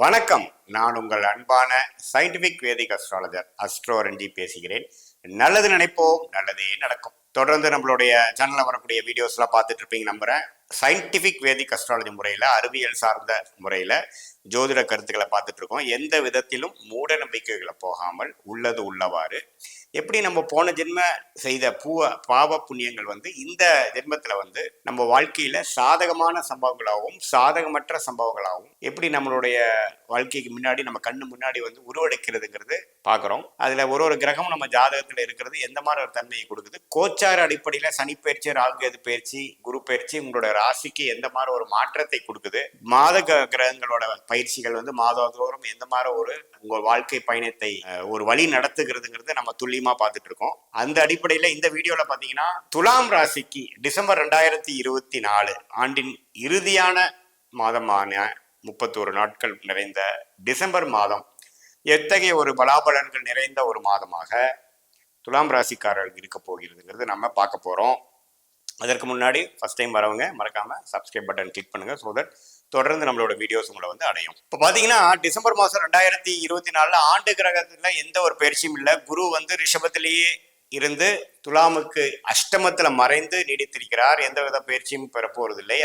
வணக்கம். நான் உங்கள் அன்பான சயின்டிபிக் வேதிக் அஸ்ட்ராலஜர் அஸ்ட்ரோரண்டி பேசுகிறேன். நல்லது நினைப்போம் நல்லதே நடக்கும். தொடர்ந்து நம்மளுடைய சேனலில் வரக்கூடிய வீடியோஸ்லாம் பார்த்துட்டு இருப்பீங்க நம்புகிறேன் சயின்டிஃபிக் வேதிக் அஸ்ட்ராலஜி முறையில் அறிவியல் சார்ந்த முறையில் ஜோதிட கருத்துக்களை பார்த்துட்டு இருக்கோம். எந்த விதத்திலும் மூட நம்பிக்கைகளை போகாமல் உள்ளது உள்ளவாறு எப்படி நம்ம போன ஜென்ம செய்த பூவ பாவ புண்ணியங்கள் வந்து இந்த ஜென்மத்தில் வந்து நம்ம வாழ்க்கையில் சாதகமான சம்பவங்களாகவும் சாதகமற்ற சம்பவங்களாகவும் எப்படி நம்மளுடைய வாழ்க்கைக்கு முன்னாடி நம்ம கண்ணு முன்னாடி வந்து உருவெடுக்கிறதுங்கிறது பார்க்குறோம் அதில் ஒரு ஒரு கிரகம் நம்ம ஜாதகத்தில் இருக்கிறது எந்த மாதிரி ஒரு தன்மையை கொடுக்குது? கோச்சார அடிப்படையில் சனி பயிற்சி ராகுகேது பயிற்சி குரு பயிற்சி உங்களோட ராசிக்கு எந்த மாதிரி ஒரு மாற்றத்தை கொடுக்குது? மாத கிரகங்களோட பயிற்சிகள் வந்து மாதந்தோறும் எந்த மாதிரி ஒரு உங்கள் வாழ்க்கை பயணத்தை ஒரு வழி நடத்துகிறதுங்கிறது நம்ம துள்ளி பார்த்துட்டு இருக்கோம். அந்த அடிப்படையில் இந்த வீடியோல பார்த்தீங்கன்னா துலாம் ராசிக்கு டிசம்பர் ரெண்டாயிரத்தி இருபத்தி நாலு ஆண்டின் இறுதியான மாதமான முப்பத்தோரு நாட்கள் நிறைந்த டிசம்பர் மாதம் எத்தகைய ஒரு பலாபலன்கள் நிறைந்த ஒரு மாதமாக துலாம் ராசிக்காரர்கள் இருக்க போகிறதுங்கிறது நம்ம பார்க்க போறோம். அதற்கு முன்னாடி ஃபஸ்ட் டைம் வரவங்க மறக்காம சப்ஸ்கிரைப் பட்டன் கிளிக் பண்ணுங்க ஸோ தட் தொடர்ந்து நம்மளோட வீடியோஸ் உங்களை வந்து அடையும். இப்போ பார்த்தீங்கன்னா டிசம்பர் மாதம் ரெண்டாயிரத்தி இருபத்தி நாலில் ஆண்டு கிரகத்தில் எந்த ஒரு பயிற்சியும் இல்லை. குரு வந்து ரிஷபத்திலேயே இருந்து துலாமுக்கு அஷ்டமத்துல மறைந்து நீடித்திருக்கிறார். எந்த வித பயிற்சியும் பெற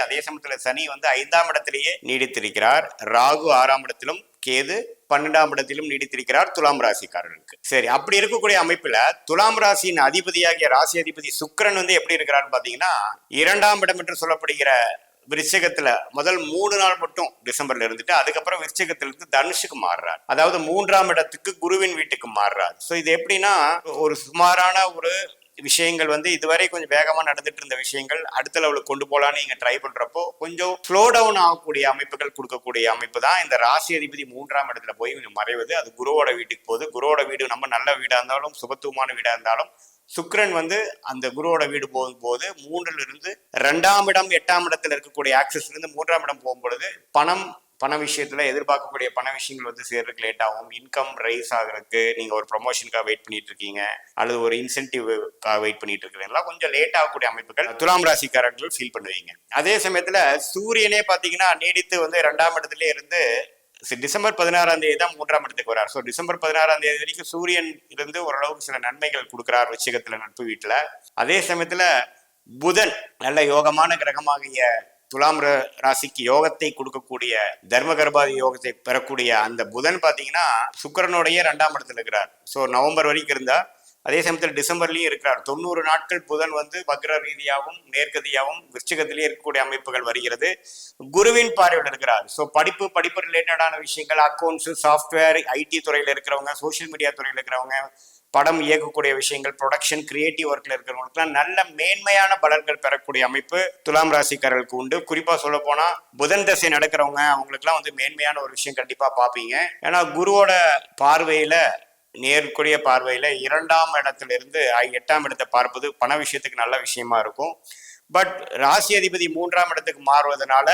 அதே சமயத்துல சனி வந்து ஐந்தாம் இடத்திலேயே நீடித்திருக்கிறார். ராகு ஆறாம் இடத்திலும் கேது பன்னெண்டாம் இடத்திலும் நீடித்திருக்கிறார் துலாம் ராசிக்காரர்களுக்கு. சரி அப்படி இருக்கக்கூடிய அமைப்புல துலாம் ராசியின் அதிபதியாகிய ராசி அதிபதி சுக்கிரன் வந்து எப்படி இருக்கிறார் பாத்தீங்கன்னா இரண்டாம் இடம் என்று சொல்லப்படுகிற விருச்சகத்துல முதல் மூணு நாள் மட்டும் டிசம்பர்ல இருந்துட்டு அதுக்கப்புறம் விருச்சகத்திலிருந்து தனுஷுக்கு மாறுறார். அதாவது மூன்றாம் இடத்துக்கு குருவின் வீட்டுக்கு மாறுறார். ஸோ இது எப்படின்னா ஒரு சுமாரான ஒரு விஷயங்கள் வந்து இதுவரை கொஞ்சம் வேகமா நடந்துட்டு இருந்த விஷயங்கள் அடுத்த லெவலுக்கு கொண்டு போலான்னு நீங்க ட்ரை பண்றப்போ கொஞ்சம் ஸ்லோ டவுன் ஆகக்கூடிய அமைப்புகள் கொடுக்கக்கூடிய அமைப்பு தான் இந்த ராசி அதிபதி மூன்றாம் இடத்துல போய் கொஞ்சம் மறைவது. அது குருவோட வீட்டுக்கு போகுது. குருவோட வீடு நம்ம நல்ல வீடா இருந்தாலும் சுபத்துவமான வீடா இருந்தாலும் சுக்ரன் வந்து அந்த குருவோட வீடு போகும்போது மூன்றுல இருந்து ரெண்டாம் இடம் எட்டாம் இடத்துல இருக்கக்கூடிய ஆக்சஸ்ல இருந்து மூன்றாம் இடம் போகும்பொழுது பணம் பண விஷயத்துல எதிர்பார்க்கக்கூடிய பண விஷயங்கள் வந்து சேர்றதுக்கு லேட் ஆகும். இன்கம் ரைஸ் ஆகுறதுக்கு நீங்க ஒரு ப்ரொமோஷனுக்காக வெயிட் பண்ணிட்டு இருக்கீங்க. அல்லது ஒரு இன்சென்டிவ்காக வெயிட் பண்ணிட்டு இருக்கிறீங்களா கொஞ்சம் லேட் ஆகக்கூடிய அமைப்புகள் துலாம் ராசிக்காரர்கள் ஃபீல் பண்ணுவீங்க. அதே சமயத்துல சூரியனே பாத்தீங்கன்னா நீடித்து வந்து ரெண்டாம் இடத்துல இருந்து டிசம்பர் பதினாறாம் தேதி தான் மூன்றாம் இடத்துக்கு வரார். ஸோ டிசம்பர் பதினாறாம் தேதி வரைக்கும் சூரியன் இருந்து ஓரளவுக்கு சில நன்மைகள் கொடுக்கிறார் விஷயத்துல நட்பு வீட்டுல. அதே சமயத்துல புதன் நல்ல யோகமான கிரகமாகிய துலாம் ராசிக்கு யோகத்தை கொடுக்கக்கூடிய தர்ம கர்ப்பாதி யோகத்தை பெறக்கூடிய அந்த புதன் பார்த்தீங்கன்னா சுக்கிரனுடைய ரெண்டாம் இடத்துல இருக்கிறார். ஸோ நவம்பர் வரைக்கும் இருந்தா அதே சமயத்தில் டிசம்பர்லேயும் இருக்கிறார். தொண்ணூறு நாட்கள் புதன் வந்து வக்ர ரீதியாகவும் நேர்கதியாகவும் விருச்சிகத்திலேயே இருக்கக்கூடிய அமைப்புகள் வருகிறது. குருவின் பார்வையில் இருக்கிறார். ஸோ படிப்பு படிப்பு ரிலேட்டடான விஷயங்கள் அக்கௌண்ட்ஸ் சாஃப்ட்வேர் ஐடி துறையில் இருக்கிறவங்க சோஷியல் மீடியா துறையில் இருக்கிறவங்க படம் இயக்கக்கூடிய விஷயங்கள் ப்ரொடக்ஷன் கிரியேட்டிவ் ஒர்க்கில் இருக்கிறவங்களுக்குலாம் நல்ல மேன்மையான பலன்கள் பெறக்கூடிய அமைப்பு துலாம் ராசிக்காரர்களுக்கு உண்டு. குறிப்பாக சொல்ல போனால் புதன் தசை நடக்கிறவங்க அவங்களுக்குலாம் வந்து மேன்மையான ஒரு விஷயம் கண்டிப்பாக பார்ப்பீங்க. ஏன்னா குருவோட பார்வையில் நேர்க்குரிய பார்வையில் இரண்டாம் இடத்துல இருந்து ஐ- எட்டாம் இடத்தை பார்ப்பது பண விஷயத்துக்கு நல்ல விஷயமா இருக்கும். பட் ராசி அதிபதி மூன்றாம் இடத்துக்கு மாறுவதனால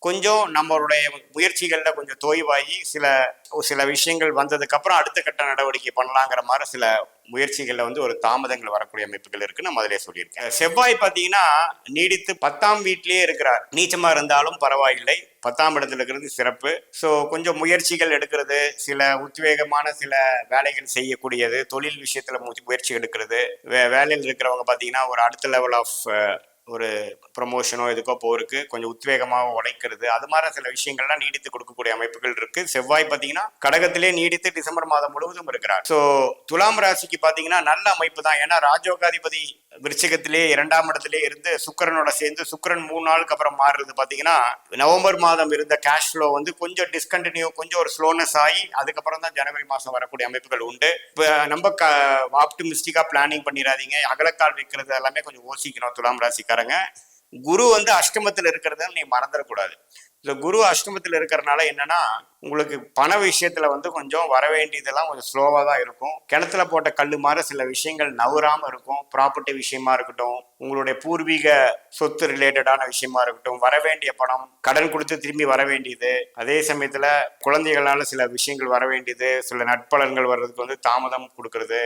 கொஞ்சம் நம்மளுடைய முயற்சிகளில் கொஞ்சம் தோய்வாகி சில சில விஷயங்கள் வந்ததுக்கு அப்புறம் அடுத்த கட்ட நடவடிக்கை பண்ணலாங்கிற மாதிரி சில முயற்சிகளில் வந்து ஒரு தாமதங்கள் வரக்கூடிய அமைப்புகள் இருக்கு. நம்ம அதிலே சொல்லியிருக்கேன். செவ்வாய் பார்த்தீங்கன்னா நீடித்து பத்தாம் வீட்டிலேயே இருக்கிறார். நீச்சமாக இருந்தாலும் பரவாயில்லை. பத்தாம் இடத்துல இருக்கிறது சிறப்பு. ஸோ கொஞ்சம் முயற்சிகள் எடுக்கிறது சில உத்வேகமான சில வேலைகள் செய்யக்கூடியது தொழில் விஷயத்தில் மு- முயற்சி எடுக்கிறது. வே வேலையில் இருக்கிறவங்க பார்த்தீங்கன்னா ஒரு அடுத்த லெவல் ஆஃப் ஒரு ப்ரொமோஷனோ எதுக்கோ போருக்கு. கொஞ்சம் உத்வேகமாக உழைக்கிறது. அது மாதிரி சில விஷயங்கள்லாம் நீடித்து கொடுக்கக்கூடிய அமைப்புகள் இருக்கு. செவ்வாய் பார்த்தீங்கன்னா கடகத்திலே நீடித்து டிசம்பர் மாதம் முழுவதும் இருக்கிறார். ஸோ துலாம் ராசிக்கு பார்த்தீங்கன்னா நல்ல அமைப்பு தான். ஏன்னா ராஜோகாதிபதி விருச்சிகத்திலே இரண்டாம் இடத்திலே இருந்து சுக்கரனோட சேர்ந்து சுக்கரன் மூணு நாளுக்கு அப்புறம் மாறுறது பார்த்தீங்கன்னா நவம்பர் மாதம் இருந்த கேஷ் ஃப்ளோ வந்து கொஞ்சம் டிஸ்கண்டினியூ கொஞ்சம் ஒரு ஸ்லோனஸ் ஆகி அதுக்கப்புறம் தான் ஜனவரி மாதம் வரக்கூடிய அமைப்புகள் உண்டு. இப்போ நம்ம க ஆப்டிமிஸ்டிக்காக பிளானிங் பண்ணிடாதீங்க. அகலக்கால் வைக்கிறது எல்லாமே கொஞ்சம் யோசிக்கணும் துலாம் ராசிக்காரங்க. குரு வந்து அஷ்டமத்தில் இருக்கிறத நீ மறந்துடக்கூடாது. இந்த குரு அஷ்டமத்தில் இருக்கிறனால என்னன்னா உங்களுக்கு பண விஷயத்துல வந்து கொஞ்சம் வர வேண்டியதெல்லாம் கொஞ்சம் ஸ்லோவாக தான் இருக்கும். கிணத்துல போட்ட கல் மாதிரி சில விஷயங்கள் நவராமல் இருக்கும். ப்ராப்பர்ட்டி விஷயமா இருக்கட்டும் உங்களுடைய பூர்வீக சொத்து ரிலேட்டடான விஷயமா இருக்கட்டும் வர வேண்டிய பணம் கடன் கொடுத்து திரும்பி வர வேண்டியது. அதே சமயத்துல குழந்தைகளால சில விஷயங்கள் வர வேண்டியது. சில நட்பலன்கள் வர்றதுக்கு வந்து தாமதம் கொடுக்கறது.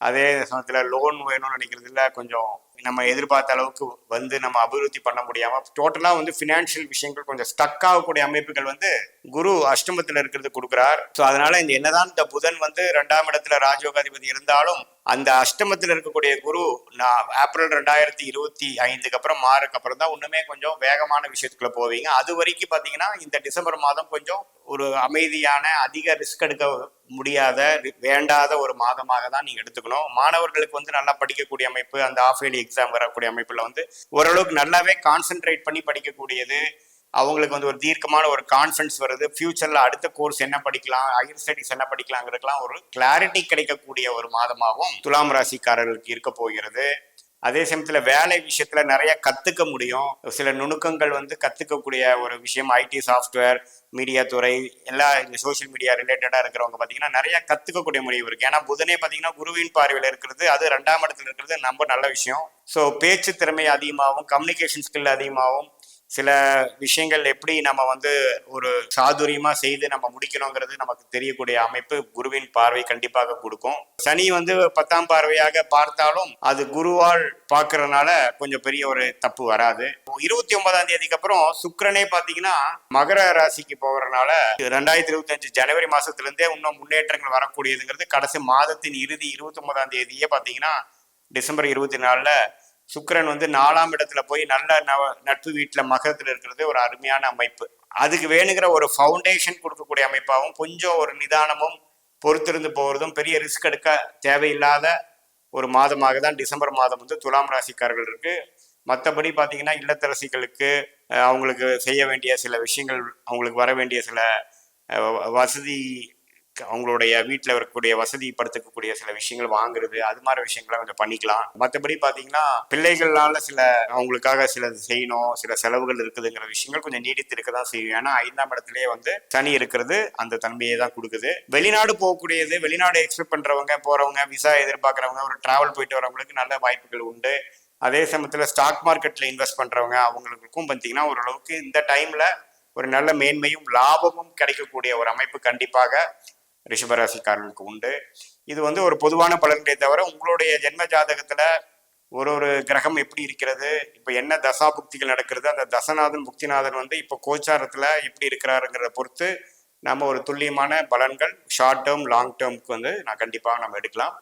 அதே சமயத்தில் லோன் வேணும்னு நினைக்கிறதுல கொஞ்சம் நம்ம எதிர்பார்த்த அளவுக்கு வந்து நம்ம அபிவிருத்தி பண்ண முடியாம டோட்டலா வந்து ஃபினான்ஷியல் விஷயங்கள் கொஞ்சம் ஸ்டக் ஆகக்கூடிய அமைப்புகள் வந்து குரு அஷ்டமத்தில் இருக்கிறது கொடுக்குறார். ஸோ அதனால இந்த என்னதான் இந்த புதன் வந்து ரெண்டாம் இடத்துல ராஜயோகாதிபதி இருந்தாலும் அந்த அஷ்டமத்தில் இருக்கக்கூடிய குரு நான் ஏப்ரல் ரெண்டாயிரத்தி இருபத்தி ஐந்துக்கு அப்புறம் மாறுக்கு அப்புறம் தான் இன்னுமே கொஞ்சம் வேகமான விஷயத்துக்குள்ள போவீங்க. அது வரைக்கும் பார்த்தீங்கன்னா இந்த டிசம்பர் மாதம் கொஞ்சம் ஒரு அமைதியான அதிக ரிஸ்க் எடுக்க முடியாத வேண்டாத ஒரு மாதமாக தான் நீங்க எடுத்துக்கணும். மாணவர்களுக்கு வந்து நல்லா படிக்கக்கூடிய அமைப்பு அந்த ஆஃப் இயர்லி எக்ஸாம் வரக்கூடிய அமைப்புல வந்து ஓரளவுக்கு நல்லாவே கான்சென்ட்ரேட் பண்ணி படிக்கக்கூடியது. அவங்களுக்கு வந்து ஒரு தீர்க்கமான ஒரு கான்ஃபிடன்ஸ் வருது. ஃப்யூச்சரில் அடுத்த கோர்ஸ் என்ன படிக்கலாம் ஹையர் ஸ்டடிஸ் என்ன படிக்கலாங்கிறதுக்கெல்லாம் ஒரு கிளாரிட்டி கிடைக்கக்கூடிய ஒரு மாதமாகவும் துலாம் ராசிக்காரர்களுக்கு இருக்க போகிறது. அதே சமயத்தில் வேலை விஷயத்தில் நிறைய கற்றுக்க முடியும். சில நுணுக்கங்கள் வந்து கற்றுக்கக்கூடிய ஒரு விஷயம் ஐடி சாஃப்ட்வேர் மீடியா துறை எல்லா இந்த சோஷியல் மீடியா ரிலேட்டடாக இருக்கிறவங்க பார்த்தீங்கன்னா நிறைய கற்றுக்கக்கூடிய முடிவு இருக்குது ஏன்னா புதனே பார்த்தீங்கன்னா குருவின் பார்வையில் இருக்கிறது அது ரெண்டாம் இடத்துல இருக்கிறது ரொம்ப நல்ல விஷயம். ஸோ பேச்சு திறமை அதிகமாகவும் கம்யூனிகேஷன் ஸ்கில் அதிகமாகவும் சில விஷயங்கள் எப்படி நம்ம வந்து ஒரு சாதுரியமா செய்து நம்ம முடிக்கணுங்கிறது நமக்கு தெரியக்கூடிய அமைப்பு குருவின் பார்வை கண்டிப்பாக கொடுக்கும். சனி வந்து பத்தாம் பார்வையாக பார்த்தாலும் அது குருவால் பார்க்கறதுனால கொஞ்சம் பெரிய ஒரு தப்பு வராது. இருபத்தி ஒன்பதாம் தேதிக்கு அப்புறம் சுக்கரனே பாத்தீங்கன்னா மகர ராசிக்கு போகிறதுனால ரெண்டாயிரத்தி இருபத்தி அஞ்சு ஜனவரி மாசத்துல இருந்தே இன்னும் முன்னேற்றங்கள் வரக்கூடியதுங்கிறது கடைசி மாதத்தின் இறுதி இருபத்தி ஒன்பதாம் தேதியே பாத்தீங்கன்னா டிசம்பர் இருபத்தி நாலுல சுக்கரன் வந்து நாலாம் இடத்துல போய் நல்ல நவ நட்பு வீட்டில் மகத்தில் இருக்கிறது ஒரு அருமையான அமைப்பு. அதுக்கு வேணுங்கிற ஒரு ஃபவுண்டேஷன் கொடுக்கக்கூடிய அமைப்பாகவும் கொஞ்சம் ஒரு நிதானமும் பொறுத்திருந்து போகிறதும் பெரிய ரிஸ்க் எடுக்க தேவையில்லாத ஒரு மாதமாக தான் டிசம்பர் மாதம் வந்து துலாம் ராசிக்காரர்கள் இருக்கு. மற்றபடி பார்த்தீங்கன்னா இல்லத்தரசிகளுக்கு அவங்களுக்கு செய்ய வேண்டிய சில விஷயங்கள் அவங்களுக்கு வர வேண்டிய சில வசதி அவங்களுடைய வீட்டில் இருக்கக்கூடிய வசதிப்படுத்தக்கூடிய சில விஷயங்கள் வாங்குறது அது மாதிரி விஷயங்களை கொஞ்சம் பண்ணிக்கலாம். மற்றபடி பார்த்தீங்கன்னா பிள்ளைகளால் சில அவங்களுக்காக சில செய்யணும் சில செலவுகள் இருக்குதுங்கிற விஷயங்கள் கொஞ்சம் நீடித்து இருக்க தான் செய்யும். ஏன்னா ஐந்தாம் இடத்துலேயே வந்து சனி இருக்கிறது அந்த தன்மையை தான் கொடுக்குது. வெளிநாடு போகக்கூடியது வெளிநாடு எக்ஸ்பெக்ட் பண்ணுறவங்க போகிறவங்க விசா எதிர்பார்க்குறவங்க ஒரு ட்ராவல் போயிட்டு வரவங்களுக்கு நல்ல வாய்ப்புகள் உண்டு. அதே சமயத்தில் ஸ்டாக் மார்க்கெட்டில் இன்வெஸ்ட் பண்ணுறவங்க அவங்களுக்கும் பார்த்தீங்கன்னா ஓரளவுக்கு இந்த டைமில் ஒரு நல்ல மேன்மையும் லாபமும் கிடைக்கக்கூடிய ஒரு அமைப்பு கண்டிப்பாக ரிஷபராசிக்காரர்களுக்கு உண்டு. இது வந்து ஒரு பொதுவான பலன்களே தவிர உங்களுடைய ஜென்ம ஜாதகத்துல ஒரு ஒரு கிரகம் எப்படி இருக்கிறது இப்போ என்ன தசா புக்திகள் நடக்கிறது அந்த தசநாதன் புக்திநாதன் வந்து இப்போ கோச்சாரத்துல எப்படி இருக்கிறாருங்கிறத பொறுத்து நம்ம ஒரு துல்லியமான பலன்கள் ஷார்ட் டேர்ம் லாங் டேர்முக்கு வந்து நான் கண்டிப்பாக நம்ம எடுக்கலாம்.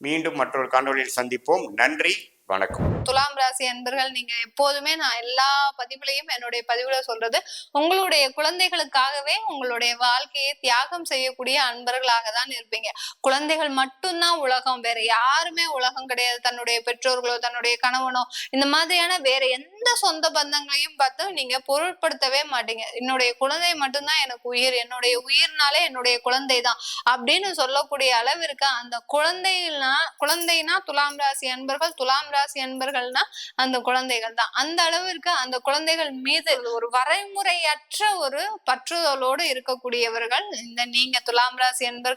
மீண்டும் மற்றொரு காணொலியில் சந்திப்போம். நன்றி. வணக்கம். துலாம் ராசி அன்பர்கள் நீங்க எப்போதுமே நான் எல்லா பதிவுலையும் என்னுடைய பதிவுல சொல்றது உங்களுடைய குழந்தைகளுக்காகவே உங்களுடைய வாழ்க்கையை தியாகம் செய்யக்கூடிய அன்பர்களாக தான் இருப்பீங்க. குழந்தைகள் மட்டும்தான் உலகம். வேற யாருமே உலகம் கிடையாது. தன்னுடைய பெற்றோர்களோ தன்னுடைய கணவனோ இந்த மாதிரியான வேற எந்த சொந்த பந்தங்களையும் பார்த்து நீங்க பொருட்படுத்தவே மாட்டீங்க. என்னுடைய குழந்தை மட்டும்தான் எனக்கு உயிர். என்னுடைய உயிர்னாலே என்னுடைய குழந்தை தான் அப்படின்னு சொல்லக்கூடிய அளவிற்கு அந்த குழந்தைனா குழந்தைனா துலாம் ராசி அன்பர்கள் துலாம் ராசி அன்பர்கள்னா அந்த குழந்தைகள் தான். அந்த அளவிற்கு அந்த குழந்தைகள் மீது ஒரு வரைமுறையற்ற ஒரு பற்றுதலோடு இருக்கக்கூடியவர்கள் இந்த நீங்க துலாம் ராசி அன்பர்கள்